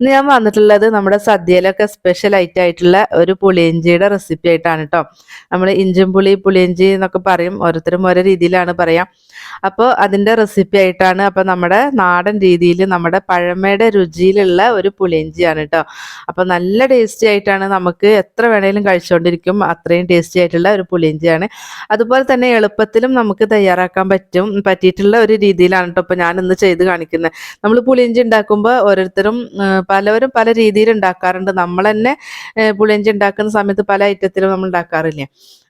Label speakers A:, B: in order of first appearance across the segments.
A: ഇന്ന് ഞാൻ വന്നിട്ടുള്ളത് നമ്മുടെ സദ്യയിലൊക്കെ സ്പെഷ്യൽ ഐറ്റം ആയിട്ടുള്ള ഒരു പുളിയിഞ്ചിയുടെ റെസിപ്പി ആയിട്ടാണ് കേട്ടോ നമ്മൾ ഇഞ്ചും പുളി പുളിയിഞ്ചി എന്നൊക്കെ പറയും. ഓരോരുത്തരും ഓരോ രീതിയിലാണ് പറയാം. അപ്പോൾ അതിന്റെ റെസിപ്പി ആയിട്ടാണ് അപ്പോൾ നമ്മുടെ നാടൻ രീതിയിൽ നമ്മുടെ പഴമയുടെ രുചിയിലുള്ള ഒരു പുളിയിഞ്ചിയാണ് കേട്ടോ അപ്പോൾ നല്ല ടേസ്റ്റി ആയിട്ടാണ് നമുക്ക് എത്ര വേണേലും കഴിച്ചുകൊണ്ടിരിക്കും അത്രയും ടേസ്റ്റി ആയിട്ടുള്ള ഒരു പുളിയിഞ്ചിയാണ്. അതുപോലെ തന്നെ എളുപ്പത്തിലും നമുക്ക് തയ്യാറാക്കാൻ പറ്റും. പറ്റിയിട്ടുള്ള ഒരു രീതിയിലാണ് കേട്ടോ ഇപ്പോൾ ഞാൻ ഇന്ന് ചെയ്ത് കാണിക്കുന്നത് നമ്മൾ പുളിയിഞ്ചി ഉണ്ടാക്കുമ്പോൾ ഓരോരുത്തരും പലവരും പല രീതിയിൽ ഉണ്ടാക്കാറുണ്ട്. നമ്മൾ തന്നെ പുളിയഞ്ചി ഉണ്ടാക്കുന്ന സമയത്ത് പല ഐറ്റത്തിലും നമ്മൾ ഉണ്ടാക്കാറില്ലേ.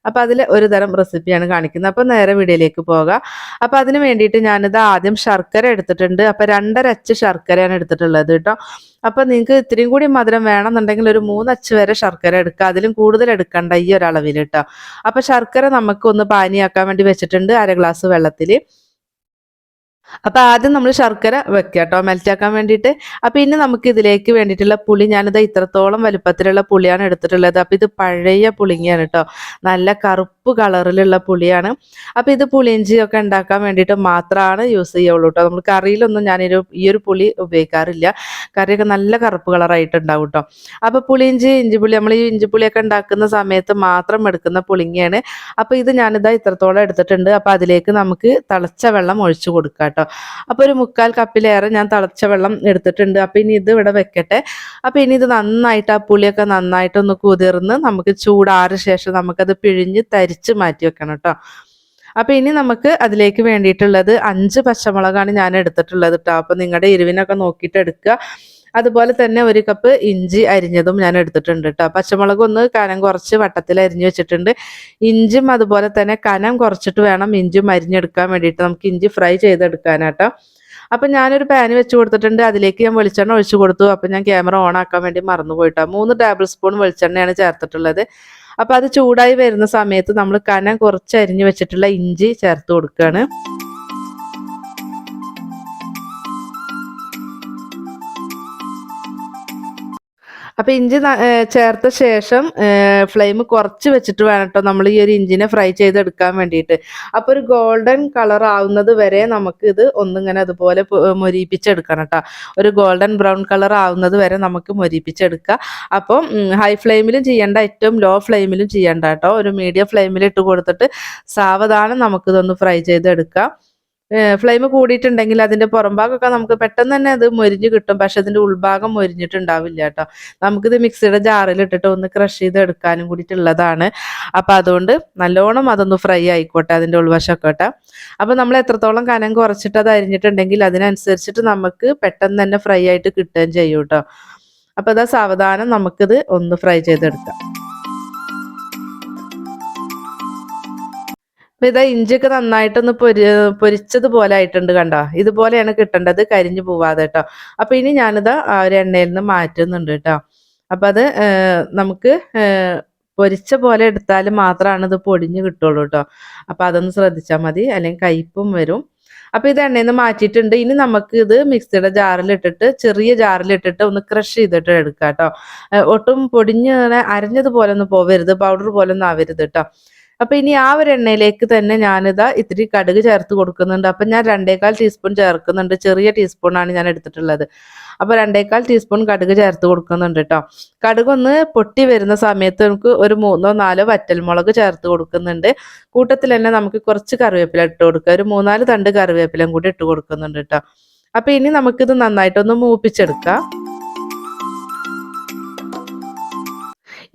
A: അപ്പോൾ അതിൽ ഒരു തരം റെസിപ്പിയാണ് കാണിക്കുന്നത്. അപ്പോൾ നേരെ വീഡിയോയിലേക്ക് പോകാം. അപ്പോൾ അതിന് വേണ്ടിയിട്ട് ഞാനിത് ആദ്യം ശർക്കര എടുത്തിട്ടുണ്ട്. അപ്പോൾ രണ്ടര അച്ച് ശർക്കരയാണ് എടുത്തിട്ടുള്ളത് കേട്ടോ. അപ്പോൾ നിങ്ങൾക്ക് ഇത്രയും കൂടി മധുരം വേണമെന്നുണ്ടെങ്കിൽ ഒരു മൂന്നച്ച് വരെ ശർക്കര എടുക്കുക. അതിലും കൂടുതൽ എടുക്കണ്ട ഈ ഒരളവിൽ കേട്ടോ. അപ്പോൾ ശർക്കര നമുക്ക് ഒന്ന് പാനിയാക്കാൻ വേണ്ടി വെച്ചിട്ടുണ്ട് അര ഗ്ലാസ് വെള്ളത്തിൽ അപ്പോൾ ആദ്യം നമ്മൾ ശർക്കര വെക്കുക കേട്ടോ മെൽറ്റാക്കാൻ വേണ്ടിയിട്ട്. അപ്പോൾ ഇനി നമുക്ക് ഇതിലേക്ക് വേണ്ടിയിട്ടുള്ള പുളി ഞാനിത് ഇത്രത്തോളം വലുപ്പത്തിലുള്ള പുളിയാണ് എടുത്തിട്ടുള്ളത്. അപ്പോൾ ഇത് പഴയ പുളിങ്ങയാണ് കേട്ടോ നല്ല കറുപ്പ് കളറിലുള്ള പുളിയാണ്. അപ്പോൾ ഇത് പുളിയിഞ്ചിയൊക്കെ ഉണ്ടാക്കാൻ വേണ്ടിയിട്ട് മാത്രമാണ് യൂസ് ചെയ്യുള്ളൂ കേട്ടോ നമ്മൾ കറിയിലൊന്നും ഞാൻ ഈ ഒരു പുളി ഉപയോഗിക്കാറില്ല. കറിയൊക്കെ നല്ല കറുപ്പ് കളറായിട്ട് ഉണ്ടാവും കേട്ടോ അപ്പോൾ പുളിയിഞ്ചി ഇഞ്ചിപ്പുളി നമ്മൾ ഈ ഇഞ്ചിപ്പുളിയൊക്കെ ഉണ്ടാക്കുന്ന സമയത്ത് മാത്രം എടുക്കുന്ന പുളിങ്ങയാണ്. അപ്പോൾ ഇത് ഞാനിതാ ഇത്രത്തോളം എടുത്തിട്ടുണ്ട്. അപ്പോൾ അതിലേക്ക് നമുക്ക് തിളച്ച വെള്ളം ഒഴിച്ചു കൊടുക്കാം കേട്ടോ. അപ്പോൾ ഒരു മുക്കാൽ കപ്പിലേറെ ഞാൻ തിളച്ച വെള്ളം എടുത്തിട്ടുണ്ട്. അപ്പോൾ ഇനി ഇത് ഇവിടെ വെക്കട്ടെ. അപ്പോൾ ഇനി ഇത് നന്നായിട്ട് ആ പുളിയൊക്കെ നന്നായിട്ടൊന്ന് കുതിർന്ന് നമുക്ക് ചൂടാറിയ ശേഷം നമുക്കത് പിഴിഞ്ഞ് തരിച്ച് മാറ്റി വെക്കണം കേട്ടോ. അപ്പൊ ഇനി നമുക്ക് അതിലേക്ക് വേണ്ടിയിട്ടുള്ളത് അഞ്ച് പച്ചമുളകാണ് ഞാൻ എടുത്തിട്ടുള്ളത് കേട്ടോ. അപ്പൊ നിങ്ങളുടെ എരിവിനൊക്കെ നോക്കിയിട്ട് എടുക്കുക. അതുപോലെ തന്നെ ഒരു കപ്പ് ഇഞ്ചി അരിഞ്ഞതും ഞാൻ എടുത്തിട്ടുണ്ട് കേട്ടോ പച്ചമുളക് ഒന്ന് കനം കുറച്ച് വട്ടത്തിൽ അരിഞ്ഞു വെച്ചിട്ടുണ്ട്. ഇഞ്ചും അതുപോലെ തന്നെ കനം കുറച്ചിട്ട് വേണം ഇഞ്ചും അരിഞ്ഞെടുക്കാൻ വേണ്ടിയിട്ട് നമുക്ക് ഇഞ്ചി ഫ്രൈ ചെയ്തെടുക്കാനാട്ടോ അപ്പം ഞാനൊരു പാന് വെച്ച് കൊടുത്തിട്ടുണ്ട്. അതിലേക്ക് ഞാൻ വെളിച്ചെണ്ണ ഒഴിച്ചു കൊടുത്തു. അപ്പം ഞാൻ ക്യാമറ ഓൺ ആക്കാൻ വേണ്ടി മറന്നു പോയിട്ടോ. മൂന്ന് ടേബിൾ സ്പൂൺ വെളിച്ചെണ്ണയാണ് ചേർത്തിട്ടുള്ളത്. അപ്പം അത് ചൂടായി വരുന്ന സമയത്ത് നമ്മൾ കനം കുറച്ച് അരിഞ്ഞു വെച്ചിട്ടുള്ള ഇഞ്ചി ചേർത്ത് കൊടുക്കുകയാണ് അപ്പൊ ഇഞ്ചി ചേർത്ത ശേഷം ഫ്ലെയിം കുറച്ച് വെച്ചിട്ട് വേണം കേട്ടോ നമ്മൾ ഈ ഒരു ഇഞ്ചിനെ ഫ്രൈ ചെയ്തെടുക്കാൻ വേണ്ടിയിട്ട്. അപ്പൊ ഒരു ഗോൾഡൻ കളർ ആവുന്നത് വരെ നമുക്ക് ഇത് ഒന്നിങ്ങനെ അതുപോലെ മൊരിപ്പിച്ചെടുക്കണം കേട്ടോ ഒരു ഗോൾഡൻ ബ്രൗൺ കളർ ആവുന്നത് വരെ നമുക്ക് മൊരിയിപ്പിച്ചെടുക്കുക അപ്പം ഹൈ ഫ്ലെയിമിലും ചെയ്യേണ്ട ഏറ്റവും ലോ ഫ്ലെയിമിലും ചെയ്യേണ്ട കേട്ടോ ഒരു മീഡിയം ഫ്ലെയിമിൽ ഇട്ട് കൊടുത്തിട്ട് സാവധാനം നമുക്കിതൊന്ന് ഫ്രൈ ചെയ്തെടുക്കാം. ഫ്ലെയിം കൂടിയിട്ടുണ്ടെങ്കിൽ അതിന്റെ പുറംഭാഗമൊക്കെ നമുക്ക് പെട്ടെന്ന് തന്നെ അത് മൊരിഞ്ഞ് കിട്ടും. പക്ഷെ അതിന്റെ ഉൾഭാഗം മൊരിഞ്ഞിട്ടുണ്ടാവില്ല കേട്ടോ. നമുക്കിത് മിക്സിയുടെ ജാറിൽ ഇട്ടിട്ട് ഒന്ന് ക്രഷ് ചെയ്ത് എടുക്കാനും കൂടിയിട്ടുള്ളതാണ്. അപ്പൊ അതുകൊണ്ട് നല്ലോണം അതൊന്ന് ഫ്രൈ ആയിക്കോട്ടെ അതിന്റെ ഉൾവശമൊക്കെ കേട്ടോ. അപ്പൊ നമ്മൾ എത്രത്തോളം കനം കുറച്ചിട്ട് അത് അരിഞ്ഞിട്ടുണ്ടെങ്കിൽ അതിനനുസരിച്ചിട്ട് നമുക്ക് പെട്ടെന്ന് തന്നെ ഫ്രൈ ആയിട്ട് കിട്ടുകയും ചെയ്യും കേട്ടോ. അപ്പൊ അതാ സാവധാനം നമുക്കിത് ഒന്ന് ഫ്രൈ ചെയ്തെടുക്കാം. അപ്പൊ ഇതാ ഇഞ്ചിയൊക്കെ നന്നായിട്ടൊന്ന് പൊരി പൊരിച്ചതുപോലെ ആയിട്ടുണ്ട് കണ്ടോ? ഇതുപോലെയാണ് കിട്ടേണ്ടത് കരിഞ്ഞു പോവാതെ കേട്ടോ. അപ്പൊ ഇനി ഞാനിതാ ആ ഒരു എണ്ണയിൽ നിന്ന് മാറ്റുന്നുണ്ട് കേട്ടോ. അപ്പൊ അത് നമുക്ക് പൊരിച്ച പോലെ എടുത്താൽ മാത്രമാണ് ഇത് പൊടിഞ്ഞ് കിട്ടുള്ളൂ കേട്ടോ. അപ്പൊ അതൊന്ന് ശ്രദ്ധിച്ചാൽ മതി. അല്ലെങ്കിൽ കയ്പും വരും. അപ്പൊ ഇത് എണ്ണയിൽ നിന്ന് മാറ്റിയിട്ടുണ്ട്. ഇനി നമുക്ക് ഇത് മിക്സിയുടെ ജാറിലിട്ടിട്ട് ചെറിയ ജാറിലിട്ടിട്ട് ഒന്ന് ക്രഷ് ചെയ്തിട്ട് എടുക്കാം കേട്ടോ. ഒട്ടും പൊടിഞ്ഞ് അരഞ്ഞതുപോലെ ഒന്നും പോവരുത്. പൗഡർ പോലെ ഒന്നും ആവരുത് കേട്ടോ. അപ്പൊ ഇനി ആ ഒരു എണ്ണയിലേക്ക് തന്നെ ഞാനിതാ ഇത്തിരി കടുക് ചേർത്ത് കൊടുക്കുന്നുണ്ട്. അപ്പൊ ഞാൻ രണ്ടേകാൽ ടീസ്പൂൺ ചേർക്കുന്നുണ്ട്. ചെറിയ ടീസ്പൂണാണ് ഞാൻ എടുത്തിട്ടുള്ളത്. അപ്പൊ രണ്ടേകാൽ ടീസ്പൂൺ കടുക് ചേർത്ത് കൊടുക്കുന്നുണ്ട് കേട്ടോ കടുക് ഒന്ന് പൊട്ടി വരുന്ന സമയത്ത് നമുക്ക് ഒരു മൂന്നോ നാലോ വറ്റൽമുളക് ചേർത്ത് കൊടുക്കുന്നുണ്ട്. കൂട്ടത്തിൽ തന്നെ നമുക്ക് കുറച്ച് കറിവേപ്പില ഇട്ട് കൊടുക്കുക. ഒരു മൂന്നാൽ തണ്ട് കറിവേപ്പിലയും കൂടി ഇട്ട് കൊടുക്കുന്നുണ്ട് കേട്ടോ അപ്പൊ ഇനി നമുക്കിത് നന്നായിട്ടൊന്ന് മൂപ്പിച്ചെടുക്കാം.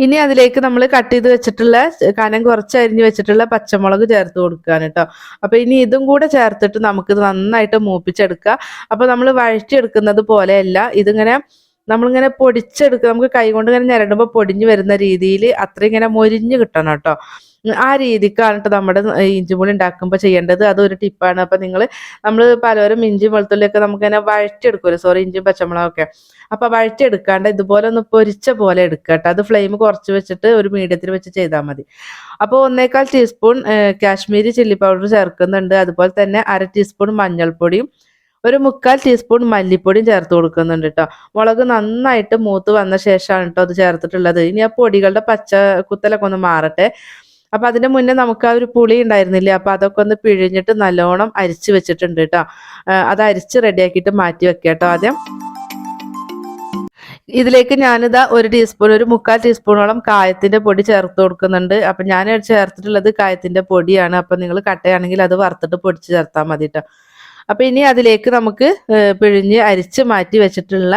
A: ഇനി അതിലേക്ക് നമ്മൾ കട്ട് ചെയ്ത് വെച്ചിട്ടുള്ള കനം കുറച്ച് അരിഞ്ഞ് വെച്ചിട്ടുള്ള പച്ചമുളക് ചേർത്ത് കൊടുക്കുകയാണ് കേട്ടോ അപ്പൊ ഇനി ഇതും കൂടെ ചേർത്തിട്ട് നമുക്കിത് നന്നായിട്ട് മൂപ്പിച്ചെടുക്കുക അപ്പൊ നമ്മൾ വഴറ്റിയെടുക്കുന്നത് പോലെയല്ല ഇതിങ്ങനെ നമ്മളിങ്ങനെ പൊടിച്ചെടുക്കുക നമുക്ക് കൈകൊണ്ട് ഇങ്ങനെ ഞരടുമ്പോൾ പൊടിഞ്ഞു വരുന്ന രീതിയിൽ അത്ര ഇങ്ങനെ മൊരിഞ്ഞ് കിട്ടണം കേട്ടോ ആ രീതിക്കാണ് കേട്ടോ നമ്മുടെ ഇഞ്ചിമുളി ഉണ്ടാക്കുമ്പോൾ ചെയ്യേണ്ടത് അതൊരു ടിപ്പാണ്. അപ്പം നിങ്ങൾ നമ്മൾ പലരും ഇഞ്ചി വെളുത്തുള്ളിയൊക്കെ നമുക്ക് തന്നെ വഴറ്റിയെടുക്കുമല്ലോ സോറി ഇഞ്ചിയും പച്ചമുളകൊക്കെ. അപ്പം വഴറ്റിയെടുക്കാണ്ട് ഇതുപോലെ ഒന്ന് പൊരിച്ച പോലെ എടുക്കുക കേട്ടോ അത് ഫ്ലെയിം കുറച്ച് വെച്ചിട്ട് ഒരു മീഡിയത്തിൽ വെച്ച് ചെയ്താൽ മതി. അപ്പോൾ ഒന്നേക്കാൽ ടീസ്പൂൺ കാശ്മീരി ചില്ലി പൗഡർ ചേർക്കുന്നുണ്ട്. അതുപോലെ തന്നെ അര ടീസ്പൂൺ മഞ്ഞൾപ്പൊടിയും ഒരു മുക്കാൽ ടീസ്പൂൺ മല്ലിപ്പൊടിയും ചേർത്ത് കൊടുക്കുന്നുണ്ട് കേട്ടോ മുളക് നന്നായിട്ട് മൂത്ത് വന്ന ശേഷമാണ് കേട്ടോ അത് ചേർത്തിട്ടുള്ളത്. ഇനി ആ പൊടികളുടെ പച്ച കുത്തലൊക്കെ ഒന്ന് മാറട്ടെ. അപ്പം അതിന്റെ മുന്നേ നമുക്ക് ആ ഒരു പുളി ഉണ്ടായിരുന്നില്ലേ അപ്പോൾ അതൊക്കെ ഒന്ന് പിഴിഞ്ഞിട്ട് നല്ലോണം അരിച്ച് വെച്ചിട്ടുണ്ട് കേട്ടോ. അത് അരിച്ച് റെഡിയാക്കിയിട്ട് മാറ്റി വെക്കാം കേട്ടോ ആദ്യം. ഇതിലേക്ക് ഞാനിതാ ഒരു ടീസ്പൂൺ ഒരു മുക്കാൽ ടീസ്പൂണോളം കായത്തിന്റെ പൊടി ചേർത്ത് കൊടുക്കുന്നുണ്ട്. അപ്പം ഞാൻ ചേർത്തിട്ടുള്ളത് കായത്തിന്റെ പൊടിയാണ്. അപ്പം നിങ്ങൾ കട്ടയാണെങ്കിൽ അത് വറുത്തിട്ട് പൊടിച്ച് ചേർത്താൽ മതി കേട്ടോ. അപ്പം ഇനി അതിലേക്ക് നമുക്ക് പിഴിഞ്ഞ് അരിച്ച് മാറ്റി വെച്ചിട്ടുള്ള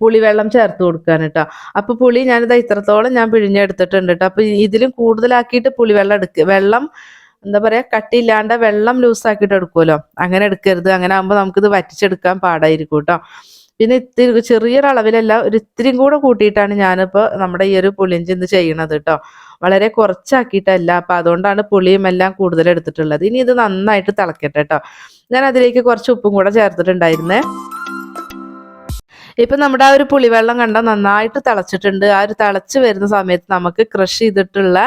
A: പുളിവെള്ളം ചേർത്ത് കൊടുക്കാൻ കേട്ടോ അപ്പോൾ പുളി ഞാനിതാ ഇത്രത്തോളം ഞാൻ പിഴിഞ്ഞെടുത്തിട്ടുണ്ട് കേട്ടോ അപ്പോൾ ഇതിലും കൂടുതലാക്കിയിട്ട് പുളിവെള്ളം എടുക്കുക വെള്ളം എന്താ പറയാ കട്ടിയില്ലാണ്ട് വെള്ളം ലൂസാക്കിയിട്ട് എടുക്കുമല്ലോ അങ്ങനെ എടുക്കരുത്. അങ്ങനെ ആകുമ്പോൾ നമുക്കിത് വറ്റിച്ചെടുക്കാൻ പാടായിരിക്കും കേട്ടോ പിന്നെ ഇത്തിരി ചെറിയൊരളവിലല്ല ഒരു ഇത്തിരിയും കൂടെ കൂട്ടിയിട്ടാണ് ഞാനിപ്പോൾ നമ്മുടെ ഈ ഒരു പുളിഞ്ചി ഇന്ന് ചെയ്യണത് കേട്ടോ വളരെ കുറച്ചാക്കിയിട്ടല്ല. അപ്പം അതുകൊണ്ടാണ് പുളിയും എല്ലാം കൂടുതൽ എടുത്തിട്ടുള്ളത്. ഇനി ഇത് നന്നായിട്ട് തിളക്കട്ടെ കേട്ടോ ഞാൻ അതിലേക്ക് കുറച്ച് ഉപ്പും കൂടെ ചേർത്തിട്ടുണ്ടായിരുന്നേ. ഇപ്പൊ നമ്മുടെ ആ ഒരു പുളിവെള്ളം കണ്ട നന്നായിട്ട് തിളച്ചിട്ടുണ്ട്. ആ ഒരു തിളച്ച് വരുന്ന സമയത്ത് നമുക്ക് ക്രഷ് ചെയ്തിട്ടുള്ള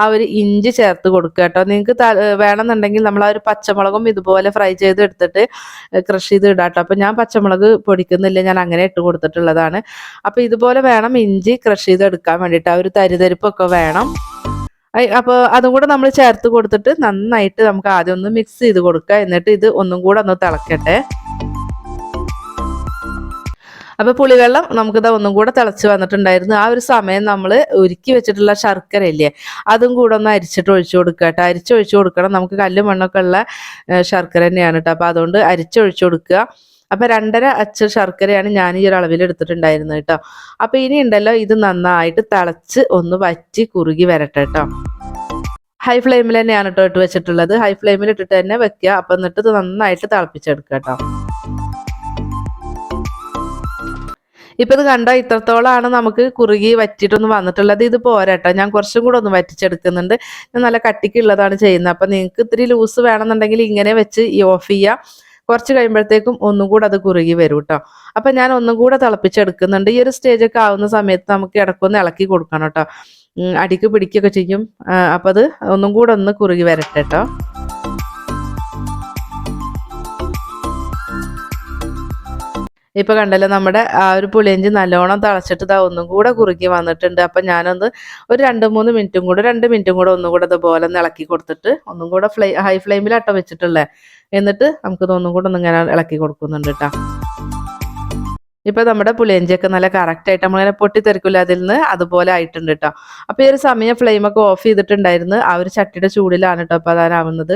A: ആ ഒരു ഇഞ്ചി ചേർത്ത് കൊടുക്കുക കേട്ടോ. നിങ്ങൾക്ക് വേണമെന്നുണ്ടെങ്കിൽ നമ്മൾ ആ ഒരു പച്ചമുളകും ഇതുപോലെ ഫ്രൈ ചെയ്ത് എടുത്തിട്ട് ക്രഷ് ചെയ്ത് ഇടാം കേട്ടോ. അപ്പം ഞാൻ പച്ചമുളക് പൊടിക്കുന്നില്ല. ഞാൻ അങ്ങനെ ഇട്ട് കൊടുത്തിട്ടുള്ളതാണ്. അപ്പം ഇതുപോലെ വേണം ഇഞ്ചി ക്രഷ് ചെയ്ത് എടുക്കാൻ വേണ്ടിട്ട് ആ ഒരു തരിതരിപ്പൊക്കെ വേണം. അപ്പോൾ അതും കൂടെ നമ്മൾ ചേർത്ത് കൊടുത്തിട്ട് നന്നായിട്ട് നമുക്ക് ആദ്യം ഒന്ന് മിക്സ് ചെയ്ത് കൊടുക്കുക. എന്നിട്ട് ഇത് ഒന്നും കൂടെ ഒന്ന് തിളക്കട്ടെ. അപ്പോൾ പുളിവെള്ളം നമുക്കിത് ഒന്നും കൂടെ തിളച്ച് വന്നിട്ടുണ്ടായിരുന്നു. ആ ഒരു സമയം നമ്മൾ ഒരുക്കി വെച്ചിട്ടുള്ള ശർക്കര ഇല്ലേ അതും കൂടെ ഒന്ന് അരിച്ചിട്ട് ഒഴിച്ചു കൊടുക്കുക കേട്ടോ. അരിച്ചൊഴിച്ചു കൊടുക്കണം. നമുക്ക് കല്ലും മണ്ണൊക്കെ ഉള്ള ശർക്കര തന്നെയാണ് കേട്ടോ. അപ്പോൾ അതുകൊണ്ട് അരിച്ചൊഴിച്ചു കൊടുക്കുക. അപ്പൊ രണ്ടര അച്ച ശർക്കരയാണ് ഞാൻ ഈ ഒരു അളവിൽ എടുത്തിട്ടുണ്ടായിരുന്നത് കേട്ടോ. അപ്പൊ ഇനി ഉണ്ടല്ലോ ഇത് നന്നായിട്ട് തിളച്ച് ഒന്ന് വറ്റി കുറുകി വരട്ടെ കേട്ടോ. ഹൈ ഫ്ലെയിമിൽ തന്നെയാണ് കേട്ടോ ഇട്ട് വെച്ചിട്ടുള്ളത്. ഹൈ ഫ്ലെയിമിൽ ഇട്ടിട്ട് തന്നെ വെക്കുക. അപ്പൊ എന്നിട്ട് ഇത് നന്നായിട്ട് തിളപ്പിച്ചെടുക്കുക കേട്ടോ. ഇപ്പൊ ഇത് കണ്ടോ? ഇത്രത്തോളമാണ് നമുക്ക് കുറുകി വറ്റിട്ടൊന്നും വന്നിട്ടുള്ളത്. ഇത് പോരാട്ടോ ഞാൻ കുറച്ചും കൂടെ ഒന്ന് വറ്റിച്ചെടുക്കുന്നുണ്ട്. ഞാൻ നല്ല കട്ടിക്കുള്ളതാണ് ചെയ്യുന്നത്. അപ്പൊ നിങ്ങൾക്ക് ഇത്തിരി ലൂസ് വേണമെന്നുണ്ടെങ്കിൽ ഇങ്ങനെ വെച്ച് ഓഫ് ചെയ്യുക കുറച്ച് കഴിയുമ്പോഴത്തേക്കും ഒന്നും കൂടെ അത് കുറുകി വരും കേട്ടോ അപ്പം ഞാൻ ഒന്നും കൂടെ തിളപ്പിച്ചെടുക്കുന്നുണ്ട്. ഈ ഒരു സ്റ്റേജൊക്കെ ആവുന്ന സമയത്ത് നമുക്ക് ഇടക്കൊന്ന് ഇളക്കി കൊടുക്കണം കേട്ടോ അടിക്ക് പിടിക്കുകയൊക്കെ ചെയ്യും. അപ്പം അത് ഒന്നും കൂടെ ഒന്ന് കുറുകി വരട്ടെ കേട്ടോ ഇപ്പൊ കണ്ടല്ലോ നമ്മുടെ ആ ഒരു പുളിയഞ്ചി നല്ലോണം തിളച്ചിട്ട് ഇതാ ഒന്നും കൂടെ കുറുക്കി വന്നിട്ടുണ്ട്. അപ്പൊ ഞാനൊന്ന് ഒരു രണ്ട് മൂന്ന് മിനിറ്റും കൂടെ രണ്ട് മിനിറ്റും കൂടെ ഒന്നും കൂടെ ഇതുപോലെ ഒന്ന് ഇളക്കി കൊടുത്തിട്ട് ഒന്നും കൂടെ ഫ്ലൈ ഹൈ ഫ്ലെയിമിലാട്ടോ വെച്ചിട്ടുള്ളേ. എന്നിട്ട് നമുക്ക് ഒന്നും കൂടെ ഒന്ന് ഇങ്ങനെ ഇളക്കി കൊടുക്കുന്നുണ്ട് കേട്ടോ ഇപ്പൊ നമ്മുടെ പുളിയഞ്ചിയൊക്കെ നല്ല കറക്റ്റ് ആയിട്ട് നമ്മളിങ്ങനെ പൊട്ടിത്തെറിക്കില്ല അതിൽ നിന്ന്? അതുപോലെ ആയിട്ടുണ്ട് കേട്ടോ അപ്പൊ ഈ ഒരു സമയം ഫ്ലെയിമൊക്കെ ഓഫ് ചെയ്തിട്ടുണ്ടായിരുന്നു. ആ ഒരു ചട്ടിയുടെ ചൂടിലാണ് കേട്ടോ അപ്പൊ അതാനാവുന്നത്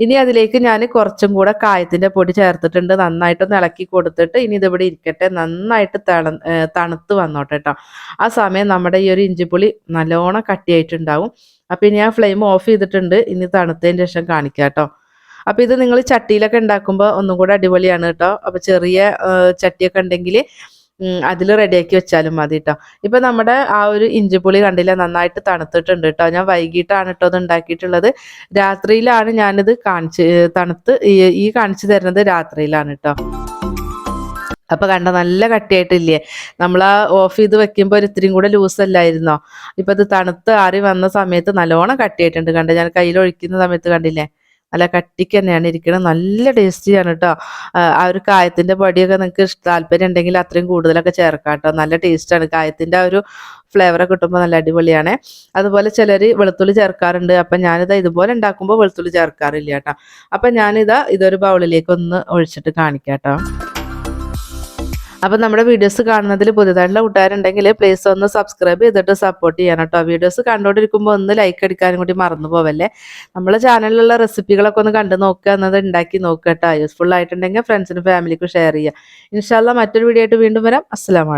A: ഇനി അതിലേക്ക് ഞാൻ കുറച്ചും കൂടെ കായത്തിന്റെ പൊടി ചേർത്തിട്ടുണ്ട് നന്നായിട്ടൊന്ന് ഇളക്കി കൊടുത്തിട്ട് ഇനി ഇതിവിടെ ഇരിക്കട്ടെ. നന്നായിട്ട് തണ തണുത്ത് വന്നോട്ടെ കേട്ടോ ആ സമയം നമ്മുടെ ഈ ഒരു ഇഞ്ചിപ്പുളി നല്ലോണം കട്ടിയായിട്ടുണ്ടാവും. അപ്പം ഇനി ആ ഫ്ലെയിം ഓഫ് ചെയ്തിട്ടുണ്ട്. ഇനി തണുത്തതിന് ശേഷം കാണിക്കാം കേട്ടോ അപ്പോൾ ഇത് നിങ്ങൾ ചട്ടിയിലൊക്കെ ഉണ്ടാക്കുമ്പോൾ ഒന്നും കൂടെ അടിപൊളിയാണ് കേട്ടോ അപ്പോൾ ചെറിയ ചട്ടിയൊക്കെ ഉണ്ടെങ്കിൽ അതിൽ റെഡിയാക്കി വെച്ചാലും മതി കേട്ടോ ഇപ്പൊ നമ്മുടെ ആ ഒരു ഇഞ്ചിപ്പുളി കണ്ടില്ല നന്നായിട്ട് തണുത്തിട്ടുണ്ട് കേട്ടോ ഞാൻ വൈകിട്ടാണ് കേട്ടോ അത് ഉണ്ടാക്കിയിട്ടുള്ളത്. രാത്രിയിലാണ് ഞാനിത് കാണിച്ച് തണുത്ത് ഈ കാണിച്ചു തരുന്നത് രാത്രിയിലാണ് കേട്ടോ അപ്പൊ കണ്ട നല്ല കട്ടിയായിട്ടില്ലേ? നമ്മൾ ആ ഓഫ് ചെയ്ത് വെക്കുമ്പോൾ ഒരു ഇത്തിരിയും കൂടെ ലൂസ് അല്ലായിരുന്നോ? ഇപ്പൊ ഇത് തണുത്ത് ആറി വന്ന സമയത്ത് നല്ലോണം കട്ടിയായിട്ടുണ്ട് കണ്ട. ഞാൻ കയ്യിൽ ഒഴിക്കുന്ന സമയത്ത് കണ്ടില്ലേ? നല്ല കട്ടിക്ക് തന്നെയാണ് ഇരിക്കുന്നത് നല്ല ടേസ്റ്റിയാണ് കേട്ടോ ആ ഒരു കായത്തിന്റെ പൊടിയൊക്കെ നിങ്ങൾക്ക് താല്പര്യം ഉണ്ടെങ്കിൽ അത്രയും കൂടുതലൊക്കെ ചേർക്കാം കേട്ടോ നല്ല ടേസ്റ്റാണ് കായത്തിന്റെ ആ ഒരു ഫ്ലേവറൊക്കെ കിട്ടുമ്പോൾ നല്ല അടിപൊളിയാണ്. അതുപോലെ ചിലർ വെളുത്തുള്ളി ചേർക്കാറുണ്ട്. അപ്പം ഞാനിതാ ഇതുപോലെ ഉണ്ടാക്കുമ്പോൾ വെളുത്തുള്ളി ചേർക്കാറില്ല കേട്ടോ അപ്പം ഞാനിതാ ഇതൊരു ബൗളിലേക്ക് ഒന്ന് ഒഴിച്ചിട്ട് കാണിക്കാം കേട്ടോ അപ്പം നമ്മുടെ വീഡിയോസ് കാണുന്നതിൽ പുതുതായിട്ടുള്ള കൂട്ടുകാരുണ്ടെങ്കിൽ പ്ലീസ് ഒന്ന് സബ്സ്ക്രൈബ് ചെയ്തിട്ട് സപ്പോർട്ട് ചെയ്യണം കേട്ടോ വീഡിയോസ് കണ്ടുകൊണ്ടിരിക്കുമ്പോൾ ഒന്ന് ലൈക്ക് അടിക്കാനും കൂടി മറന്നു പോവല്ലേ? നമ്മളെ ചാനലിലുള്ള റെസിപ്പികളൊക്കെ ഒന്ന് കണ്ടു നോക്കുക എന്നത് ഉണ്ടാക്കി നോക്കുക കേട്ടോ യൂസ്ഫുൾ ആയിട്ടുണ്ടെങ്കിൽ ഫ്രണ്ട്സിനും ഫാമിലിക്കും ഷെയർ ചെയ്യുക. ഇൻഷാല്ല മറ്റൊരു വീഡിയോ ആയിട്ട് വീണ്ടും വരാം. അസ്സാം